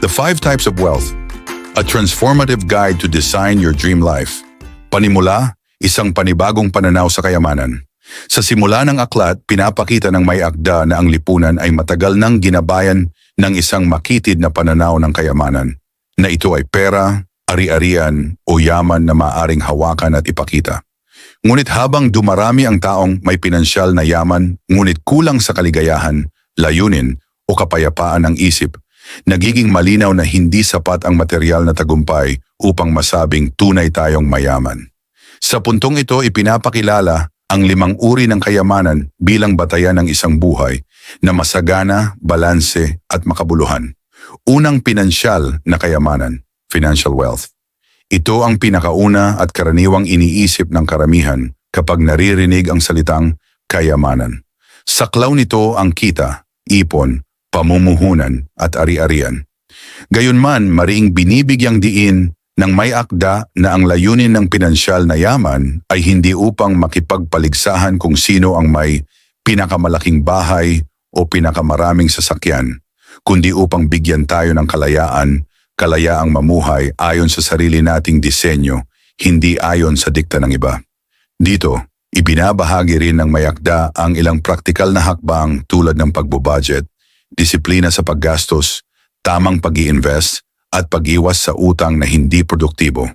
The Five Types of Wealth, a transformative guide to design your dream life. Panimula, isang panibagong pananaw sa kayamanan. Sa simula ng aklat, pinapakita ng may akda na ang lipunan ay matagal nang ginabayan ng isang makitid na pananaw ng kayamanan, na ito ay pera, ari-arian o yaman na maaring hawakan at ipakita. Ngunit habang dumarami ang taong may pinansyal na yaman, ngunit kulang sa kaligayahan, layunin o kapayapaan ng isip, nagiging malinaw na hindi sapat ang material na tagumpay upang masabing tunay tayong mayaman. Sa puntong ito ipinapakilala ang limang uri ng kayamanan bilang batayan ng isang buhay na masagana, balanse at makabuluhan. Unang pinansyal na kayamanan, financial wealth. Ito ang pinakauna at karaniwang iniisip ng karamihan kapag naririnig ang salitang kayamanan. Saklaw nito ang kita, ipon, pamumuhunan at ari-arian. Gayunman, mariing binibigyang diin ng may akda na ang layunin ng pinansyal na yaman ay hindi upang makipagpaligsahan kung sino ang may pinakamalaking bahay o pinakamaraming sasakyan, kundi upang bigyan tayo ng kalayaan, kalayaang mamuhay ayon sa sarili nating disenyo, hindi ayon sa dikta ng iba. Dito, ibinabahagi rin ng mayakda ang ilang praktikal na hakbang tulad ng pagbubudget, disiplina sa paggastos, tamang pag invest at pag-iwas sa utang na hindi produktibo.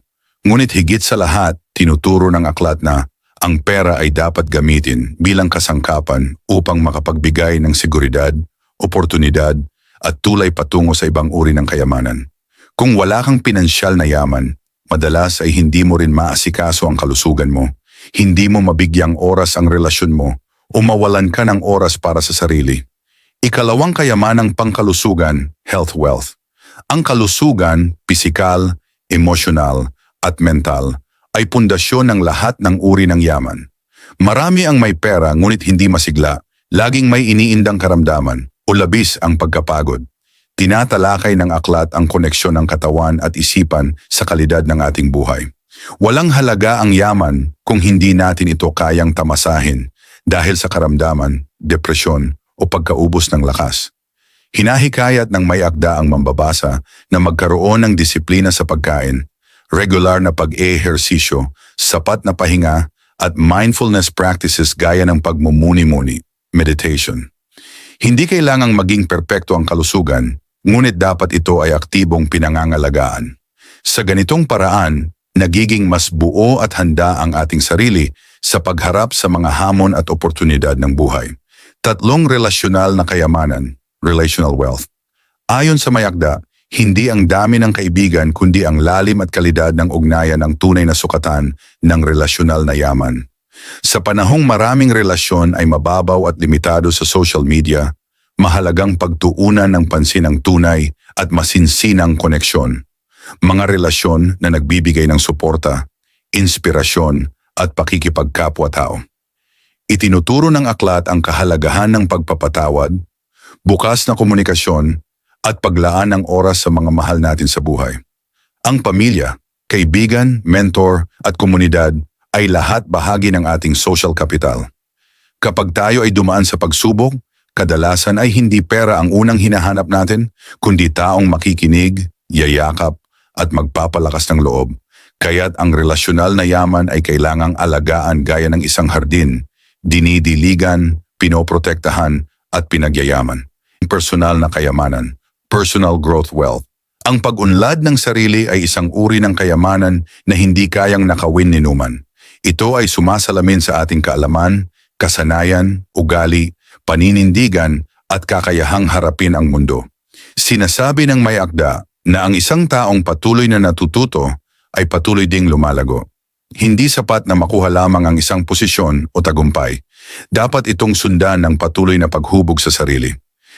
Ngunit higit sa lahat, tinuturo ng aklat na ang pera ay dapat gamitin bilang kasangkapan upang makapagbigay ng seguridad, oportunidad at tulay patungo sa ibang uri ng kayamanan. Kung wala kang pinansyal na yaman, madalas ay hindi mo rin maasikaso ang kalusugan mo, hindi mo mabigyang oras ang relasyon mo, o mawalan ka ng oras para sa sarili. Ikalawang kayamanang pangkalusugan, health wealth. Ang kalusugan, pisikal, emosyonal, at mental ay pundasyon ng lahat ng uri ng yaman. Marami ang may pera ngunit hindi masigla, laging may iniindang karamdaman o labis ang pagkapagod. Tinatalakay ng aklat ang koneksyon ng katawan at isipan sa kalidad ng ating buhay. Walang halaga ang yaman kung hindi natin ito kayang tamasahin dahil sa karamdaman, depresyon o pagkaubos ng lakas. Hinahikayat ng may akda ang mambabasa na magkaroon ng disiplina sa pagkain, regular na pag-ehersisyo, sapat na pahinga at mindfulness practices gaya ng pagmumuni-muni, meditation. Hindi kailangang maging perpekto ang kalusugan, ngunit dapat ito ay aktibong pinangangalagaan. Sa ganitong paraan, nagiging mas buo at handa ang ating sarili sa pagharap sa mga hamon at oportunidad ng buhay. Tatlong relasyonal na kayamanan, relational wealth. Ayon sa mayakda, hindi ang dami ng kaibigan kundi ang lalim at kalidad ng ugnayan ang tunay na sukatan ng relasyonal na yaman. Sa panahong maraming relasyon ay mababaw at limitado sa social media, mahalagang pagtuunan ng pansin ang tunay at masinsinang koneksyon. Mga relasyon na nagbibigay ng suporta, inspirasyon at pakikipagkapwa-tao. Itinuturo ng aklat ang kahalagahan ng pagpapatawad, bukas na komunikasyon at paglaan ng oras sa mga mahal natin sa buhay. Ang pamilya, kaibigan, mentor at komunidad ay lahat bahagi ng ating social capital. Kapag tayo ay dumaan sa pagsubok, kadalasan ay hindi pera ang unang hinahanap natin, kundi taong makikinig, yayakap, at magpapalakas ng loob. Kaya't ang relasyonal na yaman ay kailangang alagaan gaya ng isang hardin, dinidiligan, pinoprotektahan, at pinagyayaman. Personal na kayamanan, personal growth wealth. Ang pag-unlad ng sarili ay isang uri ng kayamanan na hindi kayang nakawin ni Numan. Ito ay sumasalamin sa ating kaalaman, kasanayan, ugali, paninindigan at kakayahang harapin ang mundo. Sinasabi ng may akda na ang isang taong patuloy na natututo ay patuloy ding lumalago. Hindi sapat na makuha lamang ang isang posisyon o tagumpay. Dapat itong sundan ng patuloy na paghubog sa sarili.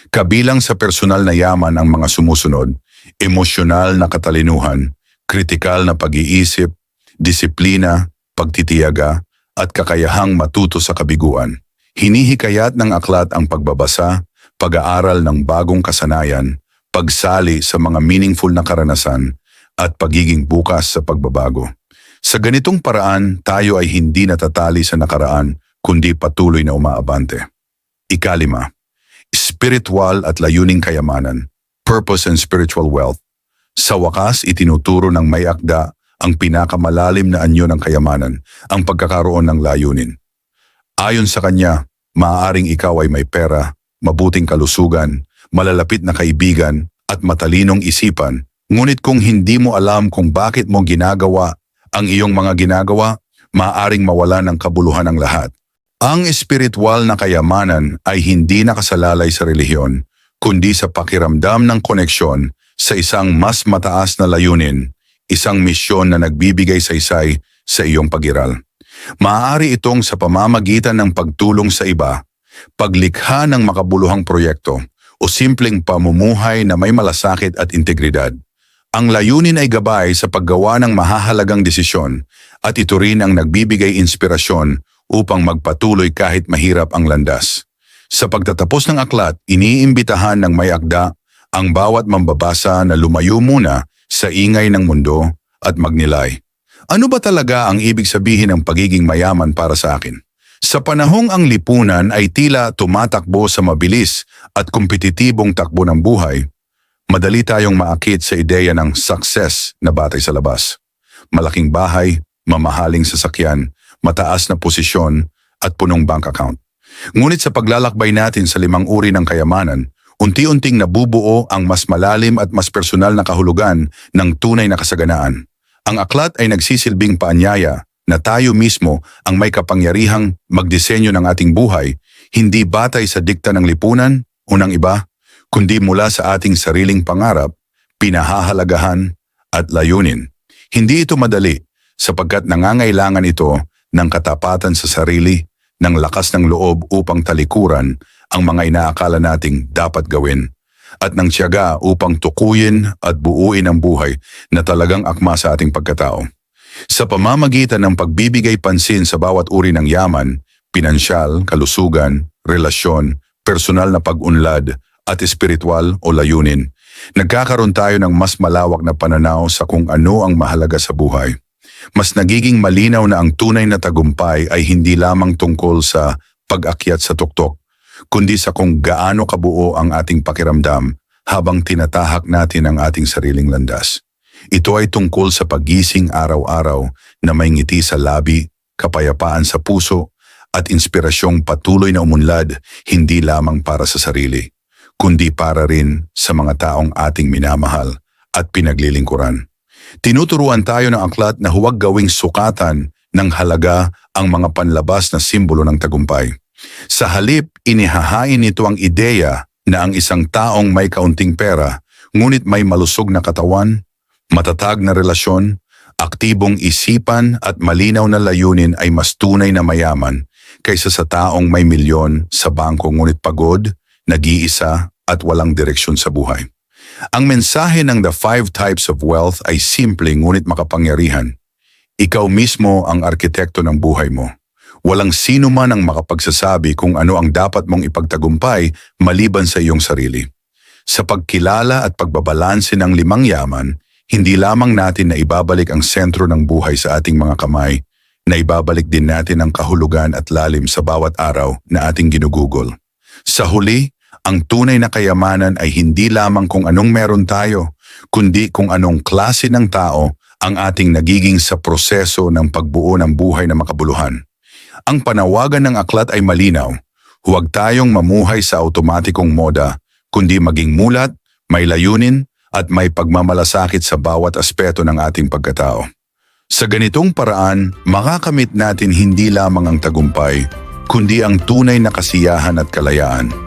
Kabilang sa personal na yaman ang mga sumusunod, emosyonal na katalinuhan, kritikal na pag-iisip, disiplina, pagtitiyaga, at kakayahang matuto sa kabiguan. Hinihikayat ng aklat ang pagbabasa, pag-aaral ng bagong kasanayan, pagsali sa mga meaningful na karanasan, at pagiging bukas sa pagbabago. Sa ganitong paraan, tayo ay hindi natatali sa nakaraan, kundi patuloy na umaabante. Ikalima, spiritual at layuning kayamanan, purpose and spiritual wealth. Sa wakas, itinuturo ng may akda ang pinakamalalim na anyo ng kayamanan, ang pagkakaroon ng layunin. Ayon sa kanya, maaaring ikaw ay may pera, mabuting kalusugan, malalapit na kaibigan, at matalinong isipan, ngunit kung hindi mo alam kung bakit mo ginagawa ang iyong mga ginagawa, maaaring mawala ng kabuluhan ang lahat. Ang espiritual na kayamanan ay hindi nakasalalay sa relihiyon, kundi sa pakiramdam ng koneksyon sa isang mas mataas na layunin, isang misyon na nagbibigay saysay sa iyong pagiral. Maaari itong sa pamamagitan ng pagtulong sa iba, paglikha ng makabuluhang proyekto, o simpleng pamumuhay na may malasakit at integridad. Ang layunin ay gabay sa paggawa ng mahahalagang desisyon at ito rin ang nagbibigay inspirasyon upang magpatuloy kahit mahirap ang landas. Sa pagtatapos ng aklat, iniimbitahan ng may akda ang bawat mambabasa na lumayo muna sa ingay ng mundo at magnilay. Ano ba talaga ang ibig sabihin ng pagiging mayaman para sa akin? Sa panahong ang lipunan ay tila tumatakbo sa mabilis at kompetitibong takbo ng buhay, madali tayong maakit sa ideya ng success na batay sa labas. Malaking bahay, mamahaling sasakyan, mataas na posisyon at punong bank account. Ngunit sa paglalakbay natin sa limang uri ng kayamanan, unti-unting nabubuo ang mas malalim at mas personal na kahulugan ng tunay na kasaganaan. Ang aklat ay nagsisilbing paanyaya na tayo mismo ang may kapangyarihang magdisenyo ng ating buhay, hindi batay sa dikta ng lipunan o ng iba, kundi mula sa ating sariling pangarap, pinahahalagahan at layunin. Hindi ito madali sapagkat nangangailangan ito ng katapatan sa sarili, ng lakas ng loob upang talikuran ang mga inaakala nating dapat gawin at ng tiyaga upang tukuyin at buuin ang buhay na talagang akma sa ating pagkatao. Sa pamamagitan ng pagbibigay pansin sa bawat uri ng yaman, pinansyal, kalusugan, relasyon, personal na pag-unlad at espiritual o layunin, nagkakaroon tayo ng mas malawak na pananaw sa kung ano ang mahalaga sa buhay. Mas nagiging malinaw na ang tunay na tagumpay ay hindi lamang tungkol sa pag-akyat sa tuktok, kundi sa kung gaano kabuo ang ating pakiramdam habang tinatahak natin ang ating sariling landas. Ito ay tungkol sa pagising araw-araw na may ngiti sa labi, kapayapaan sa puso, at inspirasyong patuloy na umunlad hindi lamang para sa sarili, kundi para rin sa mga taong ating minamahal at pinaglilingkuran. Tinuturuan tayo ng aklat na huwag gawing sukatan ng halaga ang mga panlabas na simbolo ng tagumpay. Sa halip, inihahain nito ang ideya na ang isang taong may kaunting pera, ngunit may malusog na katawan, matatag na relasyon, aktibong isipan at malinaw na layunin ay mas tunay na mayaman kaysa sa taong may milyon sa bangko ngunit pagod, nag-iisa at walang direksyon sa buhay. Ang mensahe ng The Five Types of Wealth ay simple ngunit makapangyarihan. Ikaw mismo ang arkitekto ng buhay mo. Walang sino man ang makapagsasabi kung ano ang dapat mong ipagtagumpay maliban sa iyong sarili. Sa pagkilala at pagbabalanse ng limang yaman, hindi lamang natin na ibabalik ang sentro ng buhay sa ating mga kamay, na ibabalik din natin ang kahulugan at lalim sa bawat araw na ating ginugugol. Sa huli, ang tunay na kayamanan ay hindi lamang kung anong meron tayo, kundi kung anong klase ng tao ang ating nagiging sa proseso ng pagbuo ng buhay na makabuluhan. Ang panawagan ng aklat ay malinaw. Huwag tayong mamuhay sa automatikong moda, kundi maging mulat, may layunin, at may pagmamalasakit sa bawat aspeto ng ating pagkatao. Sa ganitong paraan, makakamit natin hindi lamang ang tagumpay, kundi ang tunay na kasiyahan at kalayaan.